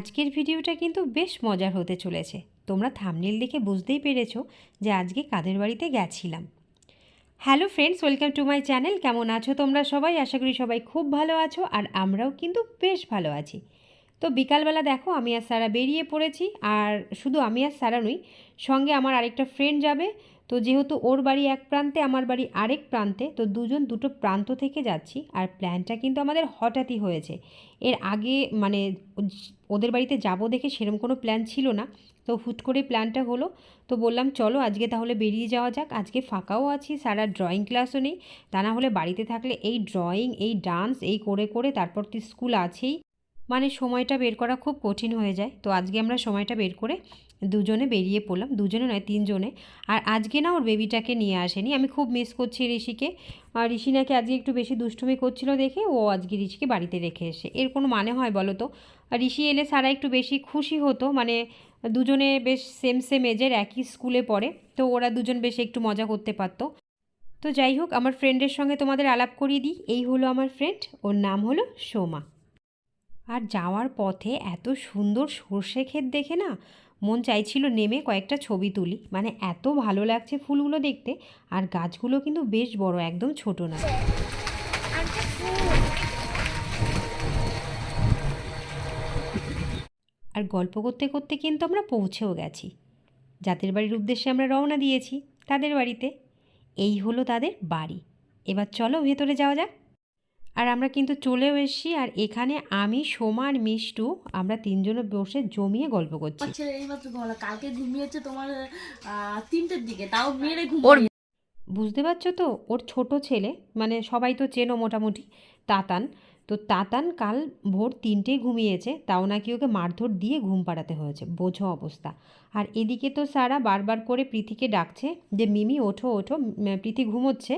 আজকের ভিডিওটা কিন্তু বেশ মজার হতে চলেছে। তোমরা থামনেল দেখে বুঝতেই পেরেছ যে আজকে কাদের বাড়িতে গেছিলাম। Hello friends welcome to my channel কেমন আছো তোমরা সবাই? আশা করি সবাই খুব ভালো আছো আর আমরাও কিন্তু বেশ ভালো আছি। তো বিকালবেলা দেখো, আমি আর সারা বেরিয়ে পড়েছি। আর শুধু আমি আর সারা নই, সঙ্গে আমার আরেকটা ফ্রেন্ড যাবে। তো যেহেতু ওর বাড়ি এক প্রান্তে, আমার বাড়ি আরেক প্রান্তে, তো দুজন দুটো প্রান্ত থেকে যাচ্ছি। আর প্ল্যানটা কিন্তু আমাদের হঠাৎই হয়েছে। এর আগে মানে ওদের বাড়িতে যাব দেখে সেরকম কোনো প্ল্যান ছিল না। তো হুট করে প্ল্যানটা হলো। তো বললাম, চলো আজকে তাহলে বেরিয়ে যাওয়া যাক। আজকে ফাঁকাও আছি, সারা ড্রয়িং ক্লাসও নেই। তা না হলে বাড়িতে থাকলে এই ড্রয়িং এই ডান্স এই করে করে তারপর তো স্কুল আছেই। মানে সময়টা বের করা খুব কঠিন হয়ে যায়। তো আজকে আমরা সময়টা বের করে দুজনে বেরিয়ে পড়লাম, দুজনে নয়, তিনজনে। আর আজকে না ওর বেবিটাকে নিয়ে আসেনি। আমি খুব মিস করছি ঋষিকে। আর ঋষি নাকি আজকে একটু বেশি দুষ্টুমি করছিল দেখে ও আজকে ঋষিকে বাড়িতে রেখে এসে। এর কোনো মানে হয় বলো তো? ঋষি এলে সারা একটু বেশি খুশি হতো। মানে দুজনে বেশ সেম সেম এজের একই স্কুলে পড়ে। তো ওরা দুজন বেশ একটু মজা করতে পারতো। তো যাই হোক, আমার ফ্রেন্ডের সঙ্গে তোমাদের আলাপ করিয়ে দিই। এই হলো আমার ফ্রেন্ড ওর নাম হলো সোমা। আর যাওয়ার পথে এত সুন্দর সর্ষে ক্ষেত দেখে না মন চাইছিল নেমে কয়েকটা ছবি তুলি। মানে এত ভালো লাগছে ফুলগুলো দেখতে আর গাছগুলো কিন্তু বেশ বড়, একদম ছোট না। আর গল্প করতে করতে কিন্তু আমরা পৌঁছেও গেছি। যাদের বাড়ির উদ্দেশ্যে আমরা রওনা দিয়েছি তাদের বাড়িতে। এই হলো তাদের বাড়ি। এবার চলো ভেতরে যাওয়া যাক। আর আমরা কিন্তু চলেও এসেছি আর এখানে আমি সোমার মিষ্টু আমরা তিনজনে বসে জমিয়ে গল্প করছি। ঘুমালো কালকে ঘুমিয়েছে তোমার তিনটের দিকে তাও মেরে ঘুম বুঝতে পারছ তো? ওর ছোট ছেলে মানে সবাই তো চেনো মোটামুটি তাতান। তো তাতান কাল ভোর তিনটেই ঘুমিয়েছে তাও নাকি ওকে মারধর দিয়ে ঘুম পাড়াতে হয়েছে বোঝো অবস্থা। আর এদিকে তো সারা বারবার করে প্রীতিকে ডাকছে যে মিমি ওঠো ওঠো প্রীতি ঘুমোচ্ছে।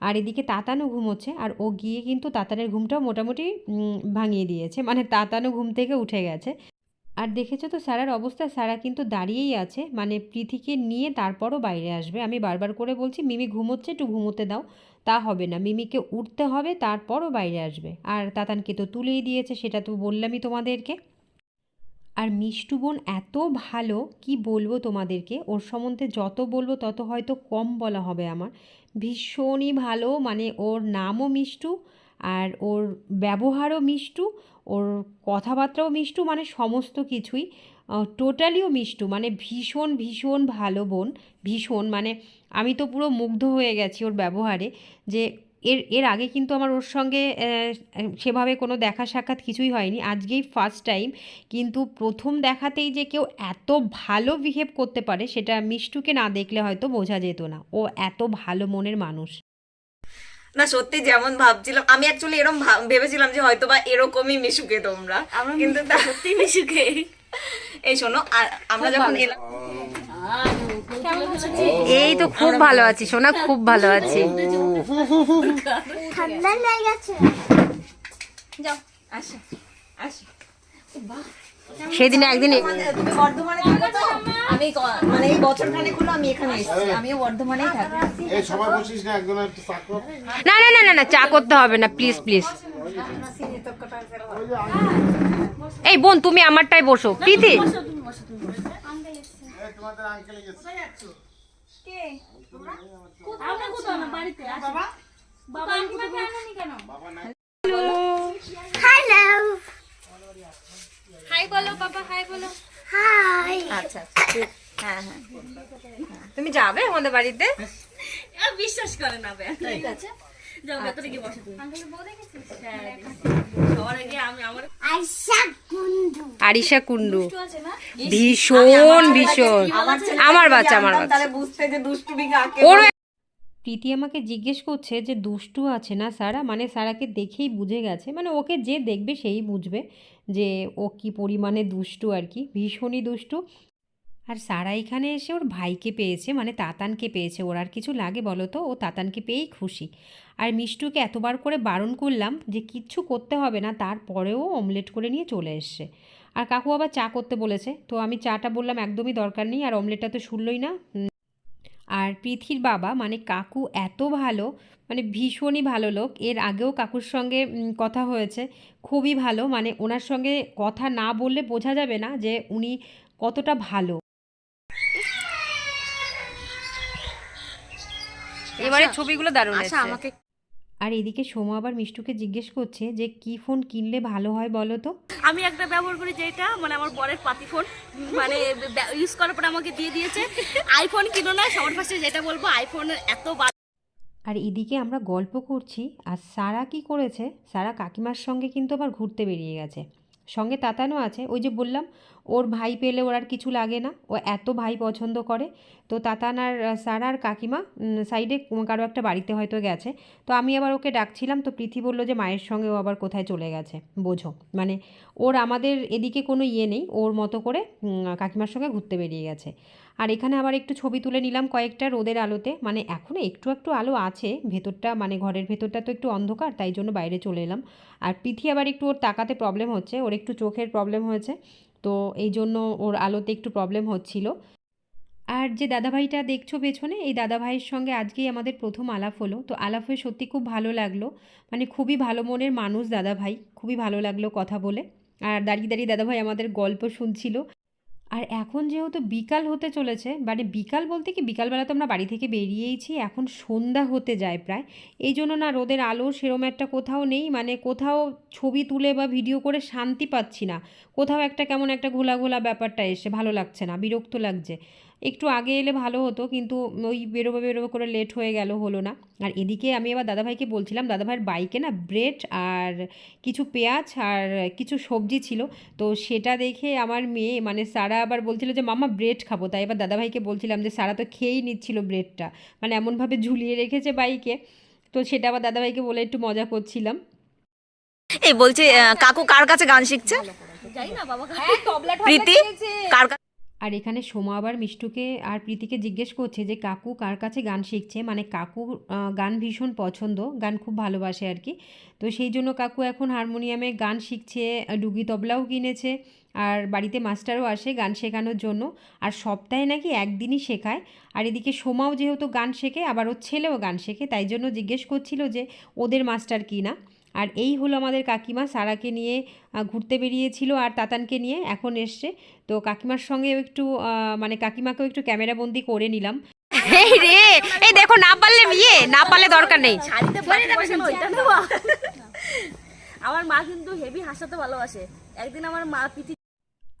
আর এদিকে তাতানও ঘুমোচ্ছে আর ও গিয়ে কিন্তু তাতানের ঘুমটাও মোটামুটি ভাঙিয়ে দিয়েছে। মানে তাতানও ঘুম থেকে উঠে গেছে। আর দেখেছ তো স্যারার অবস্থা? স্যারা কিন্তু দাঁড়িয়েই আছে। মানে প্রীতিকে নিয়ে তারপরও বাইরে আসবে। আমি বারবার করে বলছি, মিমি ঘুমোচ্ছে, একটু ঘুমোতে দাও। তা হবে না। মিমিকে উঠতে হবে, তারপরও বাইরে আসবে। আর তাতানকে তো তুলেই দিয়েছে, সেটা তো বললামই তোমাদেরকে। আর মিষ্টু বোন এত ভালো, কি বলব তোমাদেরকে? ওর সম্বন্ধে যত বলব তত হয়তো কম বলা হবে আমার। ভীষণই ভালো মানে ওর নামও মিষ্টু আর ওর ব্যবহারও মিষ্টু, ওর কথাবার্তাও মিষ্টু মানে সমস্ত কিছুই টোটালিও মিষ্টু মানে ভীষণ ভীষণ ভালো বোন, ভীষণ মানে আমি তো পুরো মুগ্ধ হয়ে গেছি ওর ব্যবহারে যে এর এর আগে কিন্তু আমার ওর সঙ্গে সেভাবে কোনো দেখা সাক্ষাৎ কিছুই হয়নি। আজকেই ফার্স্ট টাইম কিন্তু প্রথম দেখাতেই যে কেউ এত ভালো বিহেভ করতে পারে সেটা মিষ্টুকে না দেখলে হয়তো বোঝা যেত না। ও এত ভালো মনের মানুষ। না সত্যি যেমন ভাবছিলাম আমি অ্যাকচুয়ালি এরকম ভাব- ভেবেছিলাম যে হয়তো বা এরকমই মিশুকে তোমরা। কিন্তু তা- সত্যি মিশুকে। এই শোনো আর আমরা যখন এলাম এই তো খুব ভালো আছি সোনা খুব ভালো আছি। ঠান্ডা লেগেছে যাও আসো আসো। সেদিন একদিন মানে তুমি বর্ধমানে থাকো তো? আমি মানে এই বছর খানেক হলো আমি এখানে এসেছি আমিও বর্ধমানেই থাকি। এই সবাই বসিস না একজন একটা চাক কর। না না না না না চা করতে হবে না প্লিজ প্লিজ এই বোন তুমি আমারটাই বসো। প্রীতি? এই তোমাদের আঙ্কেল গেছে আমরা কোথাও না বাড়িতে বাবা? বাবা কেন? হ্যালো। হাই বলো বাবা হাই বলো। হাই আচ্ছা আচ্ছা হ্যাঁ হ্যাঁ হ্যাঁ। তুমি যাবে আমাদের বাড়িতে? বিশ্বাস করে না বে ঠিক আছে। যাও ভেতরে গিয়ে বসে তুমি। আঙ্কেল বউ দেখেছিস? হ্যাঁ সবার আগে আমি আমার আরিশা কুন্ডু একটু আছে না? ভীষণ ভীষণ। আমার বাচ্চা আমার বাচ্চা বুঝতে যে দুষ্টুমি কাকে ওর প্রীতি আমাকে জিজ্ঞেস করছে যে দুষ্টু আছে না সারা? মানে সারাকে দেখেই বুঝে গেছে। মানে ওকে যে দেখবে সেই বুঝবে যে ও কি পরিমাণে দুষ্টু আর কি। ভীষণই দুষ্টু। আর সারা এখানে এসে ওর ভাইকে পেয়েছে মানে তাতানকে পেয়েছে। ওর আর কিছু লাগে বলো তো? ও তাতানকে পেয়েই খুশি। আর মিষ্টুকে এতবার করে বারণ করলাম যে কিচ্ছু করতে হবে না, তারপরেও অমলেট করে নিয়ে চলে এসছে। আর কাকু আবার চা করতে বলেছে, তো আমি চাটা বললাম একদমই দরকার নেই, আর অমলেটটা তো শুনলই না। আর পৃথির বাবা মানে কাকু এত ভালো মানে ভীষণই ভালো লোক। এর আগেও কাকুর সঙ্গে কথা হয়েছে, খুবই ভালো। মানে ওনার সঙ্গে কথা না বললে বোঝা যাবে না যে উনি কতটা ভালো। এবারে ছবিগুলো দারুণ আচ্ছা আমাকে আর এদিকে সোমা আবার মিষ্টুকে জিজ্ঞেস করছে যে কি ফোন কিনলে ভালো হয় বলো তো? আমি একটা ব্যবহার করি যেটা মানে আমার বরের পাতি ফোন মানে ইউজ করার পরে আমাকে দিয়ে দিয়েছে। আইফোন কিনো না সবার ফার্স্টে যেটা বলব আইফোন এত বা- আর এদিকে আমরা গল্প করছি আর সারা কি করেছে? সারা কাকিমার সঙ্গে কিন্তু আবার ঘুরতে বেরিয়ে গেছে। সঙ্গে তাতানো আছে ওই যে বললাম ওর ভাই পেলে ওর আর কিছু লাগে না। ও এত ভাই পছন্দ করে। তো তাতান আর আর কাকিমা সাইডে কারও একটা বাড়িতে হয়তো গেছে। তো আমি আবার ওকে ডাকছিলাম, তো প্রীতি বলল যে মায়ের সঙ্গে ও আবার কোথায় চলে গেছে, বোঝো। মানে ওর আমাদের এদিকে কোনো ইয়ে নেই, ওর মতো করে কাকিমার সঙ্গে ঘুরতে বেরিয়ে গেছে। আর এখানে আবার একটু ছবি তুলে নিলাম কয়েকটা রোদের আলোতে। মানে এখনও একটু একটু আলো আছে, ভেতরটা মানে ঘরের ভেতরটা তো একটু অন্ধকার, তাই জন্য বাইরে চলে এলাম। আর পিথি আবার একটু ওর তাকাতে প্রবলেম হচ্ছে, ওর একটু চোখের প্রবলেম হয়েছে। তো এই জন্য ওর আলোতে একটু প্রবলেম হচ্ছিল। আর যে দাদাভাইটা দেখছ পেছনে, এই দাদাভাইয়ের সঙ্গে আজকেই আমাদের প্রথম আলাপ হলো। তো আলাপ হয়ে সত্যি খুব ভালো লাগল। মানে খুবই ভালো মনের মানুষ দাদাভাই। খুবই ভালো লাগল কথা বলে। আর দাঁড়িয়ে দাঁড়িয়ে দাদাভাই আমাদের গল্প শুনছিল। আর এখন যেহেতু বিকাল হতে চলেছে মানে বিকাল বলতে কি বিকালবেলা তো আমরা বাড়ি থেকে বেরিয়েইছি, এখন সন্ধ্যা হতে যায় প্রায়। এই জন্য না রোদের আলো সেরম একটা কোথাও নেই মানে কোথাও ছবি তুলে বা ভিডিও করে শান্তি পাচ্ছি না। কোথাও একটা কেমন একটা ঘোলা ঘোলা ব্যাপারটা এসে ভালো লাগছে না, বিরক্ত লাগছে। একটু আগে এলে ভালো হতো কিন্তু ওই বেরোবো বেরোবো করে লেট হয়ে গেল হলো না। আর এদিকে আমি আবার দাদাভাইকে বলছিলাম দাদাভাইয়ের বাইকে না ব্রেড আর কিছু পেঁয়াজ আর কিছু সবজি ছিল তো সেটা দেখে আমার মেয়ে মানে সারা আবার বলছিল যে মামা ব্রেড খাব। তাই এবার দাদাভাইকে বলছিলাম যে সারা তো খেয়েই নিচ্ছিল ব্রেডটা। মানে এমনভাবে ঝুলিয়ে রেখেছে বাইকে তো সেটা আবার দাদাভাইকে বলে একটু মজা করছিলাম। এই বলছে কাকু কার কাছে গান শিখছে? যাই না বাবা। প্রীতি কার আর এখানে সোমা আবার মিষ্টুকে আর প্রীতিকে জিজ্ঞেস করছে যে, কাকু কার কাছে গান শিখছে? মানে কাকু গান ভীষণ পছন্দ, গান খুব ভালোবাসে আর কি। তো সেই জন্য কাকু এখন হারমোনিয়ামে গান শিখছে, ডুগি তবলাও কিনেছে আর বাড়িতে মাস্টারও আসে গান শেখানোর জন্য। আর সপ্তাহে নাকি একদিনই শেখায়। আর এদিকে সোমাও যেহেতু গান শেখে, আবার ওর ছেলেও গান শেখে, তাই জন্য জিজ্ঞেস করছিল যে, ওদের মাস্টার কি না? আর এই হলো আমাদের কাকিমা সারাকে নিয়ে ঘুরতে বেরিয়েছিল আর তাতানকে নিয়ে এখন এসছে। তো কাকিমার সঙ্গেও একটু মানে কাকিমাকেও একটু ক্যামেরাবন্দি করে নিলাম। এই রে এই দেখো না পারলে বিয়ে না পারলে দরকার নেই। আমার মা কিন্তু হেভি হাসাতে ভালোবাসে। একদিন আমার মা পিঠি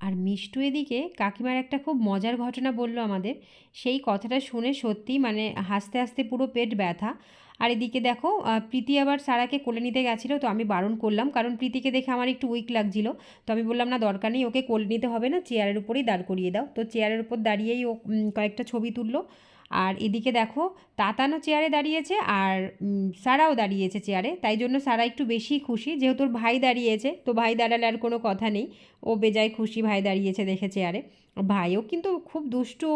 আর মিষ্টু এদিকে কাকিমার একটা খুব মজার ঘটনা বলল আমাদের। সেই কথাটা শুনে সত্যি মানে হাসতে হাসতে পুরো পেট ব্যথা। আর এদিকে দেখো প্রীতি আবার সারাকে কোলে নিতে গেছিল, তো আমি বারণ করলাম। কারণ প্রীতিকে দেখে আমার একটু উইক লাগছিল। তো আমি বললাম, না, দরকার নেই, ওকে কোলে নিতে হবে না, চেয়ারের উপরেই দাঁড় করিয়ে দাও। তো চেয়ারের উপর দাঁড়িয়েই ও কয়েকটা ছবি তুললো। আর এদিকে দেখো, তাতানো চেয়ারে দাঁড়িয়েছে আর সারাও দাঁড়িয়েছে চেয়ারে তাই জন্য সারা একটু বেশি খুশি। যেহেতু ওর ভাই দাঁড়িয়েছে, তো ভাই দাঁড়ালে আর কোনো কথা নেই। ও বেজায় খুশি ভাই দাঁড়িয়েছে দেখে চেয়ারে ভাইও কিন্তু খুব দুষ্টু,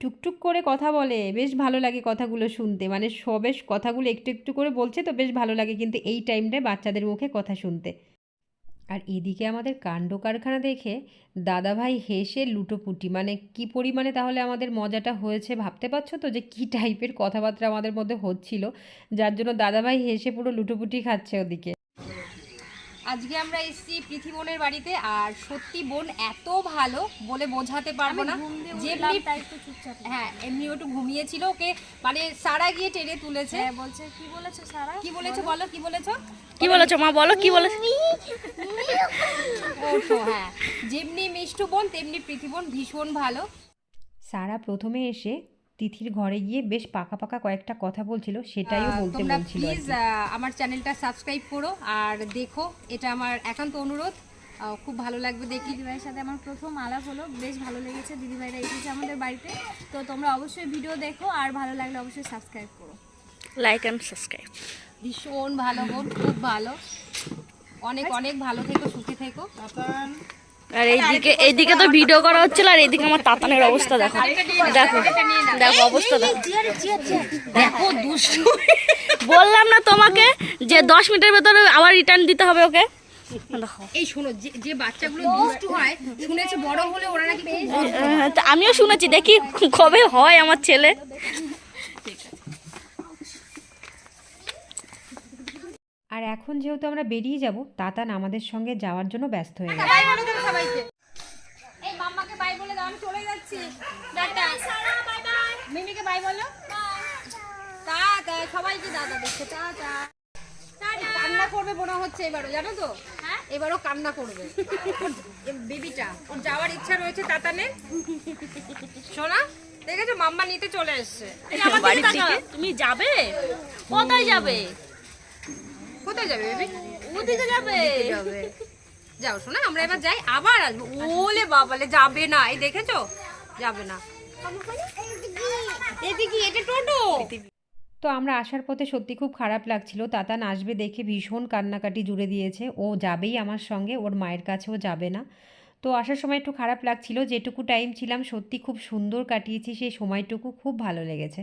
টুকটুক করে কথা বলে। বেশ ভালো লাগে কথাগুলো শুনতে। মানে সবেশ কথাগুলো একটু একটু করে বলছে, তো বেশ ভালো লাগে কিন্তু এই টাইমটায় বাচ্চাদের মুখে কথা শুনতে। আর এদিকে আমাদের কাণ্ড কারখানা দেখে দাদাভাই হেসে লুটোপুটি। মানে কি পরিমাণে তাহলে আমাদের মজাটা হয়েছে ভাবতে পারছ তো? যে কি টাইপের কথাবার্তা আমাদের মধ্যে হচ্ছিল? যার জন্য দাদাভাই হেসে পুরো লুটোপুটি খাচ্ছে ওদিকে। আজকে আমরা এসেছি পৃথি বোনের বাড়িতে আর সত্যি বোন এত ভালো বলে বোঝাতে পারব না। যেমনি হ্যাঁ এমনি একটু ঘুমিয়েছিল ওকে মানে সারা গিয়ে টেনে তুলেছে। বলছে কি বলেছ সারা? কি বলেছ বলো। কি বলেছ? কি বলেছ মা বলো কি বলেছ? ওঠো হ্যাঁ। যেমনি মিষ্টু বোন তেমনি প্রীতি বোন ভীষণ ভালো। সারা প্রথমে এসে তিথির ঘরে গিয়ে বেশ পাকা পাকা কয়েকটা কথা বলছিল সেটাইও বলতে বলছিল প্লিজ আমার চ্যানেলটা সাবস্ক্রাইব করো আর দেখো এটা আমার একান্ত অনুরোধ। খুব ভালো লাগবে দেখি। দিদিভাইয়ের সাথে আমার প্রথম আলাপ হলো বেশ ভালো লেগেছে দিদিভাইরা এসেছে আমাদের বাড়িতে। তো তোমরা অবশ্যই ভিডিও দেখো আর ভালো লাগলে অবশ্যই সাবস্ক্রাইব করো। লাইক অ্যান্ড সাবস্ক্রাইব ভীষণ ভালো বোন খুব ভালো। অনেক অনেক ভালো থেকো সুখে থেকো। আর এইদিকে এইদিকে তো ভিডিও করা হচ্ছিল আর এইদিকে আমার তাতানের অবস্থা দেখো। দেখো দেখো অবস্থা দেখো। দেখো বললাম না তোমাকে যে দশ মিনিটের ভেতরে আবার রিটার্ন দিতে হবে ওকে? এই শোনো যে যে বাচ্চাগুলো দুষ্টু হয় শুনেছি বড় হলে ওরা নাকি আমিও শুনেছি দেখি কবে হয় আমার ছেলে। আর এখন যেহেতু আমরা বেরিয়ে যাব তাতান আমাদের সঙ্গে যাওয়ার জন্য ব্যস্ত হয়ে বাই সবাইকে। এই মাম্মাকে বাই বলে দাও আমি চলে যাচ্ছি। টাটা মিমিকে বাই বলো। টাটা সবাইকে দাদা দেখছে টাটা কান্না করবে মনে হচ্ছে এবারও জানো তো? এবারও কান্না করবে। বেবিটা ওর যাওয়ার ইচ্ছা রয়েছে তাতানে শোনা দেখেছ মাম্মা নিতে চলে এসছে। তুমি যাবে? কোথায় যাবে? কোথায় যাবে বেবি? ওদিকে যাবে। যাবে। যাও শোনা আমরা এবার যাই আবার আসব। ওলে বাবালে যাবে না। এই দেখেছ? যাবে না। এদিকে এটা টোটো। তো আমরা আসার পথে সত্যি খুব খারাপ লাগছিল। তাতান আসবে দেখে ভীষণ কান্নাকাটি জুড়ে দিয়েছে। ও যাবেই আমার সঙ্গে ওর মায়ের কাছেও যাবে না। তো আসার সময় একটু খারাপ লাগছিল। যেটুকু টাইম ছিলাম সত্যি খুব সুন্দর কাটিয়েছি। সেই সময়টুকু খুব ভালো লেগেছে।